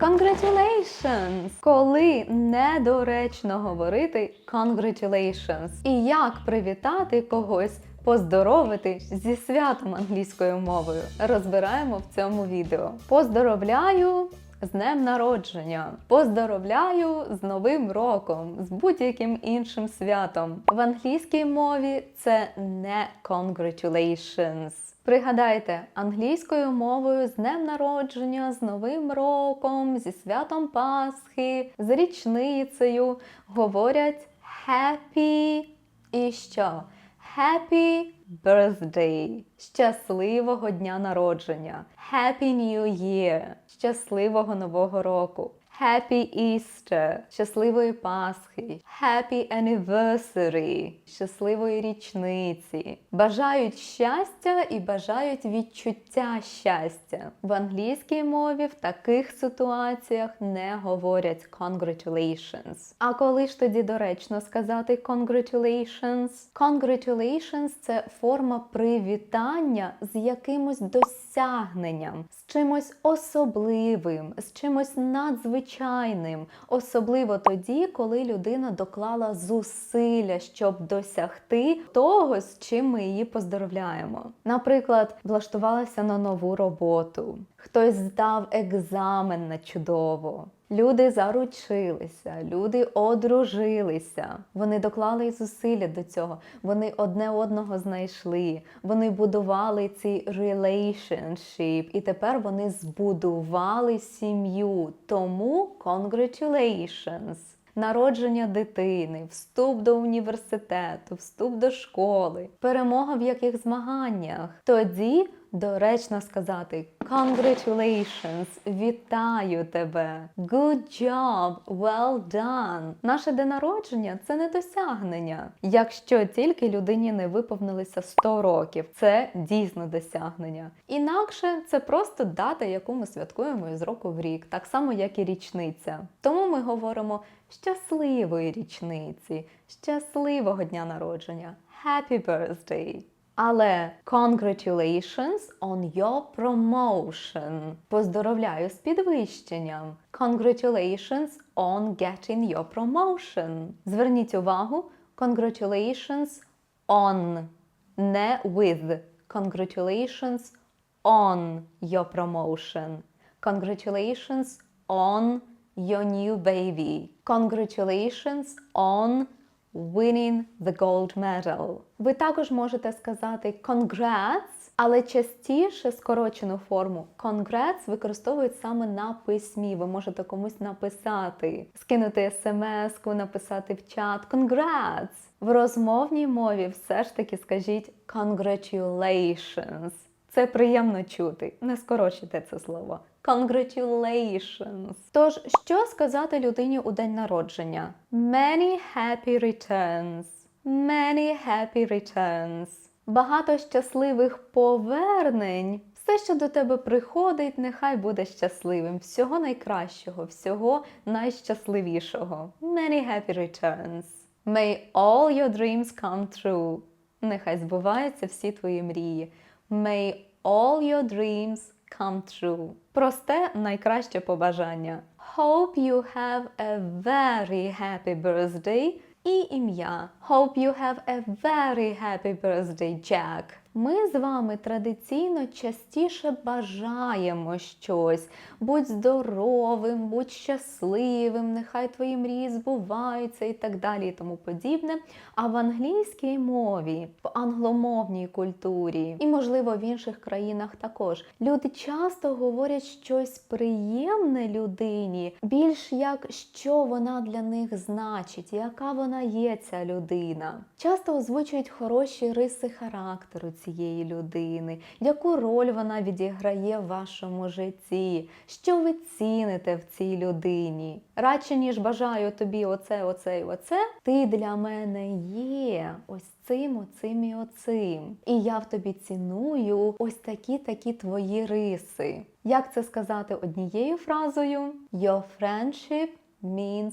Congratulations! Коли недоречно говорити congratulations. І як привітати когось, поздоровити зі святом англійською мовою. Розбираємо в цьому відео. Поздоровляю! З днем народження! Поздоровляю з Новим роком, з будь-яким іншим святом. В англійській мові це не congratulations. Пригадайте, англійською мовою з днем народження, з Новим роком, зі святом Пасхи, з річницею говорять happy і що? Happy birthday! Щасливого дня народження! Happy New Year! Щасливого Нового року! Happy Easter! Щасливої Пасхи! Happy Anniversary! Щасливої річниці! Бажають щастя і бажають відчуття щастя. В англійській мові в таких ситуаціях не говорять congratulations. А коли ж тоді доречно сказати congratulations? Congratulations – це форма привітання з якимось досягненням, з чимось особливим, з чимось надзвичайним, особливо тоді, коли людина доклала зусилля, щоб досягти того, з чим ми її поздоровляємо. Наприклад, влаштувалася на нову роботу, хтось здав екзамен на чудово. Люди заручилися, люди одружилися. Вони доклали зусилля до цього. Вони одне одного знайшли. Вони будували цей relationship, і тепер вони збудували сім'ю. Тому congratulations! Народження дитини, вступ до університету, вступ до школи, перемога в яких змаганнях. Тоді доречно сказати Congratulations! Вітаю тебе! Good job! Well done! Наше день народження це не досягнення. Якщо тільки людині не виповнилося 100 років, це дійсно досягнення. Інакше це просто дата, яку ми святкуємо із року в рік, так само як і річниця. Тому ми говоримо щасливої річниці, щасливого дня народження, Happy birthday! Але congratulations on your promotion. Поздоровляю з підвищенням. Congratulations on getting your promotion. Зверніть увагу, congratulations on, не with. Congratulations on your promotion. Congratulations on your new baby. Congratulations on winning the gold medal. Ви також можете сказати congrats, але частіше скорочену форму congrats використовують саме на письмі. Ви можете комусь написати, скинути смс-ку, написати в чат congrats. В розмовній мові все ж таки скажіть congratulations. Це приємно чути. Не скорочуйте це слово. Congratulations! Тож, що сказати людині у день народження? Many happy returns. Many happy returns. Багато щасливих повернень. Все, що до тебе приходить, нехай буде щасливим. Всього найкращого, всього найщасливішого. Many happy returns. May all your dreams come true. Нехай збуваються всі твої мрії. May all your dreams come true. Просте найкраще побажання. Hope you have a very happy birthday і ім'я. Hope you have a very happy birthday, Jack. Ми з вами традиційно частіше бажаємо щось. Будь здоровим, будь щасливим, нехай твої мрії збуваються і так далі, і тому подібне. А в англійській мові, в англомовній культурі і, можливо, в інших країнах також люди часто говорять щось приємне людині, більш як що вона для них значить, яка вона є ця людина. Часто озвучують хороші риси характеру цієї людини, яку роль вона відіграє в вашому житті, що ви ціните в цій людині. Радше ніж бажаю тобі оце, оце і оце, ти для мене є ось цим, оцим і оцим. І я в тобі ціную ось такі такі твої риси. Як це сказати однією фразою? Your friendship means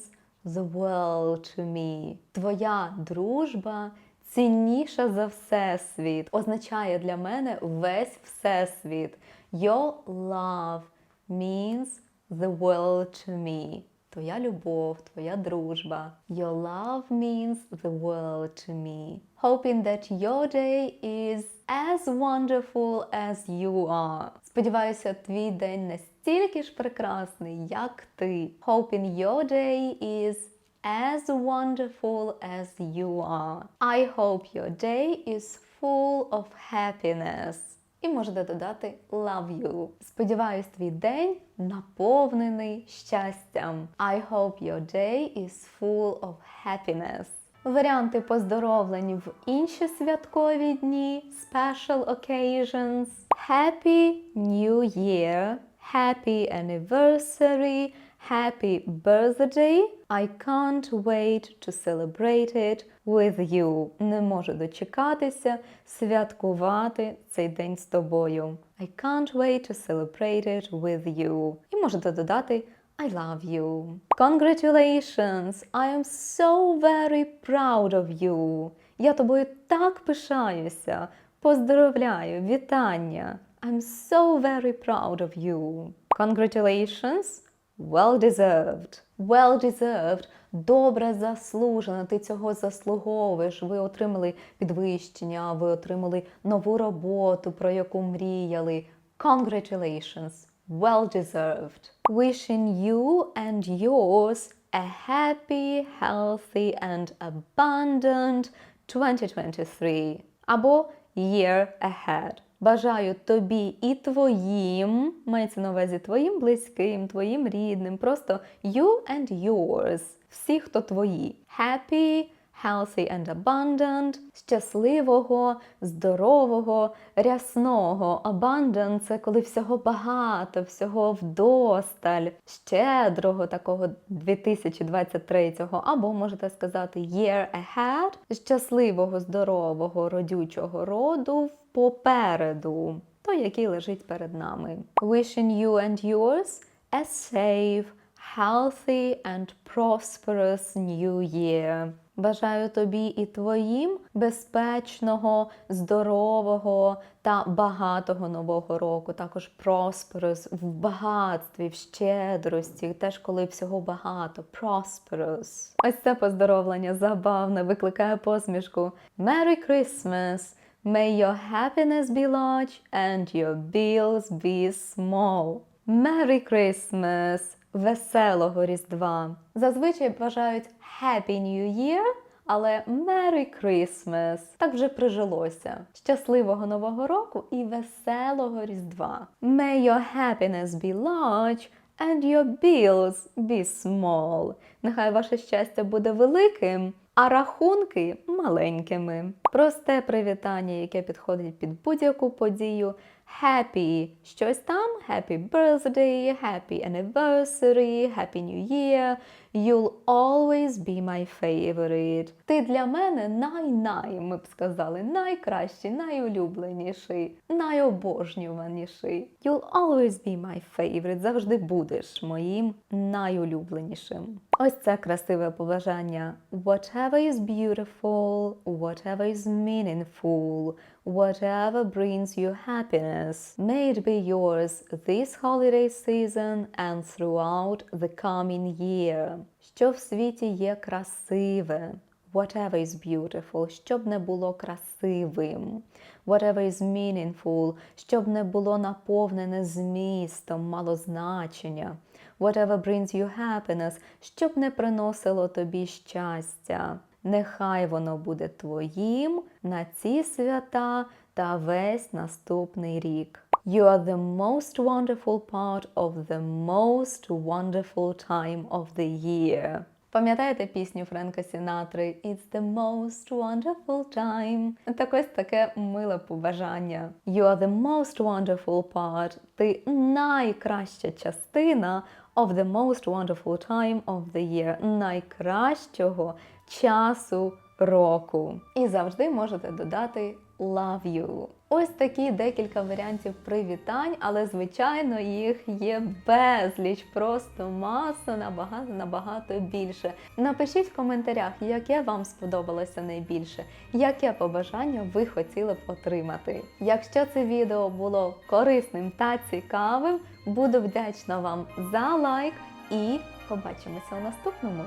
the world to me. Твоя дружба цінніша за всесвіт, означає для мене весь всесвіт. Your love means the world to me. Твоя любов, твоя дружба. Your love means the world to me. Hoping that your day is as wonderful as you are. Сподіваюся, твій день настільки ж прекрасний, як ти. Hoping your day is as wonderful as you are. I hope your day is full of happiness. І можете додати love you. Сподіваюсь, твій день наповнений щастям. I hope your day is full of happiness. Варіанти поздоровлень в інші святкові дні, special occasions. Happy New Year, Happy Anniversary, Happy Birthday. I can't wait to celebrate it with you. Не можу дочекатися святкувати цей день з тобою. I can't wait to celebrate it with you. І можете додати I love you. Congratulations! I am so very proud of you. Я тобою так пишаюся. Поздравляю, вітання. I'm so very proud of you. Congratulations! Well deserved. Well deserved. Добре заслужено. Ти цього заслуговуєш. Ви отримали підвищення, ви отримали нову роботу, про яку мріяли. Congratulations. Well deserved. Wishing you and yours a happy, healthy and abundant 2023. Або year ahead. Бажаю тобі і твоїм, мається на увазі твоїм близьким, твоїм рідним, просто you and yours. Всі, хто твої. Happy, healthy and abundant, щасливого, здорового, рясного. Abundant – це коли всього багато, всього вдосталь, щедрого такого 2023-го, або можете сказати year ahead, щасливого, здорового, родючого роду попереду, той, який лежить перед нами. Wishing you and yours a safe, healthy and prosperous new year. Бажаю тобі і твоїм безпечного, здорового та багатого нового року. Також prosperous в багатстві, в щедрості, теж коли всього багато. Prosperous. Ось це поздоровлення забавне, викликає посмішку. Merry Christmas! May your happiness be large and your bills be small. Merry Christmas! Веселого Різдва! Зазвичай бажають Happy New Year, але Merry Christmas. Так вже прижилося. Щасливого Нового року і веселого Різдва. May your happiness be large and your bills be small. Нехай ваше щастя буде великим, а рахунки маленькими. Просте привітання, яке підходить під будь-яку подію. Happy щось там, Happy birthday, Happy anniversary, Happy New Year. You'll always be my favorite. Ти для мене най-най, ми б сказали, найкращий, найулюбленіший, найобожнюваніший. You'll always be my favorite. Завжди будеш моїм найулюбленішим. Ось це красиве побажання. Whatever is beautiful, whatever is meaningful, whatever brings you happiness, may it be yours this holiday season and throughout the coming year. Що в світі є красиве? Whatever is beautiful, щоб не було красивим. Whatever is meaningful, щоб не було наповнене змістом, мало значення. Whatever brings you happiness, щоб не приносило тобі щастя. Нехай воно буде твоїм на ці свята та весь наступний рік. You are the most wonderful part of the most wonderful time of the year. Пам'ятаєте пісню Френка Сінатри It's the most wonderful time? Так ось таке миле побажання. You are the most wonderful part. Ти найкраща частина of the most wonderful time of the year. Найкращого часу року. І завжди можете додати love you. Ось такі декілька варіантів привітань, але звичайно їх є безліч, просто маса набагато набагато більше. Напишіть в коментарях, яке вам сподобалося найбільше, яке побажання ви хотіли б отримати. Якщо це відео було корисним та цікавим, буду вдячна вам за лайк і побачимося у наступному.